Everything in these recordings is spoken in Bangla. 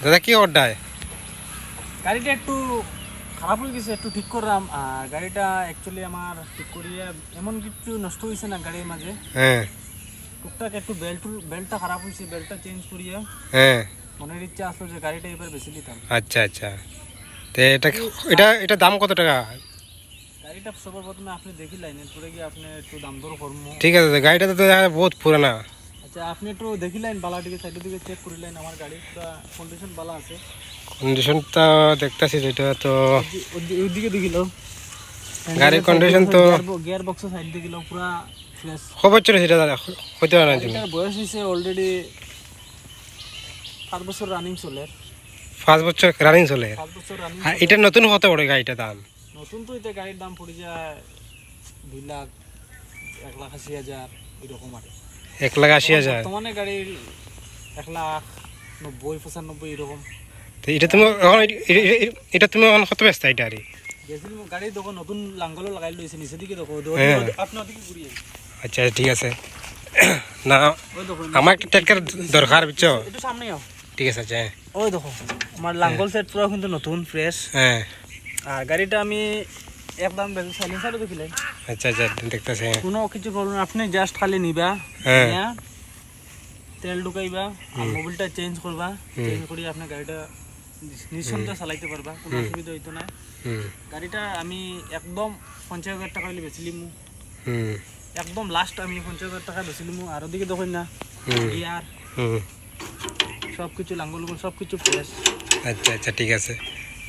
দাদা কি অর্ডার? গাড়িটা একটু খারাপ হয়ে গেছে একটু ঠিক করলাম। আর গাড়িটা অ্যাকচুয়ালি আমার ঠিক করিয়া এমন কিছু নষ্ট হয়েছে না গাড়ির মাঝে? হ্যাঁ। টুকটাক একটু বেল্ট বেল্টটা খারাপ হয়েছে বেল্টটা চেঞ্জ করিয়া হ্যাঁ। মনের ইচ্ছা আসলো যে গাড়িটা এবার বেশি দিতাম আচ্ছা আচ্ছা। তো এটা এটা এটা দাম কত টাকা? গাড়িটা সর্বপ্রথমে আপনি দেখিলেন এরপরে গিয়ে আপনি একটু দাম দর করব ঠিক আছে গাড়িটা তো দেখা বহুত পুরানা। আচ্ছা আপনি একটু দেখিলেন বালা দিকে সাইডের দিকে চেক করিলেন আমার গাড়ি পুরো কন্ডিশন ভালো আছে। কন্ডিশনটা দেখতেছি যেটা তো ওইদিকে দেখিল। গাড়ির condition তো- গিয়ার বক্সের সাইড দেখিল পুরা ফ্রেশ খবর চলে সেটা দাদা হইতে পারে না বয়স হয়েছে অলরেডি পাঁচ বছর রানিং চলে। পাঁচ বছর রানিং চলে। বছর এটা নতুন হতে পারে গাড়িটা দাম। নতুন তো এতে গাড়ির দাম পড়ে যায় দুই লাখ এক লাখ আশি হাজার এরকম আর। এক লাখ আশি হাজার। বর্তমানে গাড়ির এক লাখ নব্বই পঁচানব্বই এরকম। তো এটা তুমি এখন এটা তুমি এখন কত ব্যস্ত এটা আর গাড়ি দেখো নতুন লাঙ্গলও লাগাই লইছে নিচে দিকে দেখো হ্যাঁ। আপনি ওদিকে ঘুরিয়ে আচ্ছা ঠিক আছে। না আমার একটা টেটকার দরকার বুঝছ? একটু সামনে আও। ঠিক আছে আচ্ছা হ্যাঁ। ওই দেখো আমার লাঙ্গল সেট পুরো কিন্তু নতুন ফ্রেশ হ্যাঁ। আর গাড়িটা আমি একদম বেশি সাইলেন্সারও দেখিলে আচ্ছা আচ্ছা দেখতেছে। কোনো কিছু প্রবলেম আপনি জাস্ট খালি নিবা হ্যাঁ। তেল ঢুকাইবা আর মোবিলটা চেঞ্জ করবা চেঞ্জ করি আপনি গাড়িটা নিঃসন্দেহে চালাইতে পারবা কোনো অসুবিধা হইতো না। গাড়িটা আমি একদম পঞ্চাশ হাজার টাকা হইলে বেচিলিম হুম। একদম লাস্ট আমি পঞ্চাশ হাজার টাকা বেচিলিম আর ওদিকে দেখুন না হুম। সব কিছু লাঙ্গল সব কিছু ফ্রেশ আচ্ছা আচ্ছা ঠিক আছে।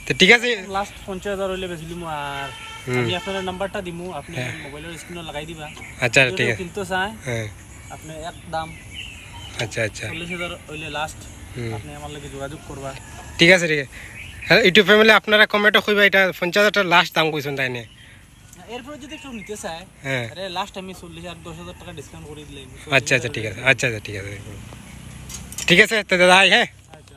তো ঠিক আছে। লাস্ট পঞ্চাশ হাজার হইলে বেচিলিম আর হুম। আমি আপনার নাম্বারটা দিমু আপনি মোবাইলের স্ক্রিনে লাগাই দিবা। আচ্ছা ঠিক যদি আছে। কিনতে চায় হ্যাঁ। আপনি এক দাম আচ্ছা আচ্ছা। চল্লিশ হাজার হইলে লাস্ট হুম। আপনি আমার লাগে যোগাযোগ করবা ঠিক আছে ঠিক আছে। হ্যাঁ ইউটিউব ফ্যামিলি আপনারা কমেন্টও কইবা এটা পঞ্চাশ হাজার লাস্ট দাম কইছেন তাই নিয়ে এরপরে যদি কেউ নিতে চায় হ্যাঁ। আরে লাস্ট আমি চল্লিশ আর দশ হাজার টাকা ডিসকাউন্ট করে দিলাম আচ্ছা আচ্ছা ঠিক আছে। আচ্ছা আচ্ছা ঠিক আছে ঠিক আছে। তো দাদা আই হ্যাঁ। আচ্ছা